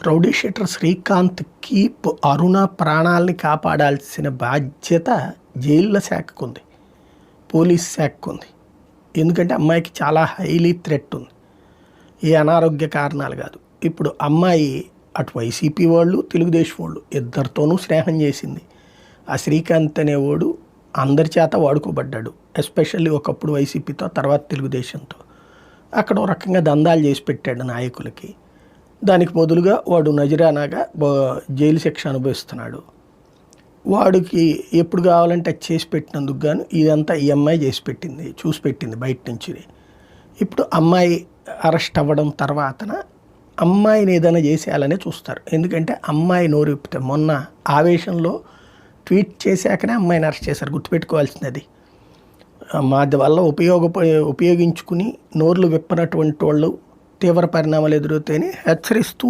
Rowdy sheeter Srikanth కీప్ అరుణ ప్రాణాలని కాపాడాల్సిన బాధ్యత జైళ్ళ శాఖకు ఉంది పోలీస్ శాఖకు ఉంది ఎందుకంటే అమ్మాయికి చాలా హైలీ థ్రెట్ ఉంది. ఏ అనారోగ్య కారణాలు కాదు. ఇప్పుడు అమ్మాయి అటు వైసీపీ వాళ్ళు తెలుగుదేశం వాళ్ళు ఇద్దరితోనూ స్నేహం చేసింది. ఆ శ్రీకాంత్ అనేవాడు అందరి చేత వాడుకోబడ్డాడు. ఎస్పెషల్లీ ఒకప్పుడు వైసీపీతో తర్వాత తెలుగుదేశంతో. అక్కడ ఒక రకంగా దందాలు చేసి పెట్టాడు నాయకులకి. దానికి బదులుగా వాడు నజరానాగా జైలు శిక్ష అనుభవిస్తున్నాడు. వాడికి ఎప్పుడు కావాలంటే అది చేసి పెట్టినందుకు గాను ఇదంతా ఈ అమ్మాయి చేసి పెట్టింది చూసి పెట్టింది బయట నుంచి ఇప్పుడు అమ్మాయి అరెస్ట్ అవ్వడం తర్వాతన అమ్మాయిని ఏదైనా చేసేయాలనే చూస్తారు. ఎందుకంటే అమ్మాయి నోరెప్పితే మొన్న ఆవేశంలో ట్వీట్ చేశాకనే అమ్మాయిని అరెస్ట్ చేశారు. గుర్తుపెట్టుకోవాల్సినది మాది వల్ల ఉపయోగ ఉపయోగించుకుని నోర్లు విప్పనటువంటి వాళ్ళు తీవ్ర పరిణామాలు ఎదురవుతాయని హెచ్చరిస్తూ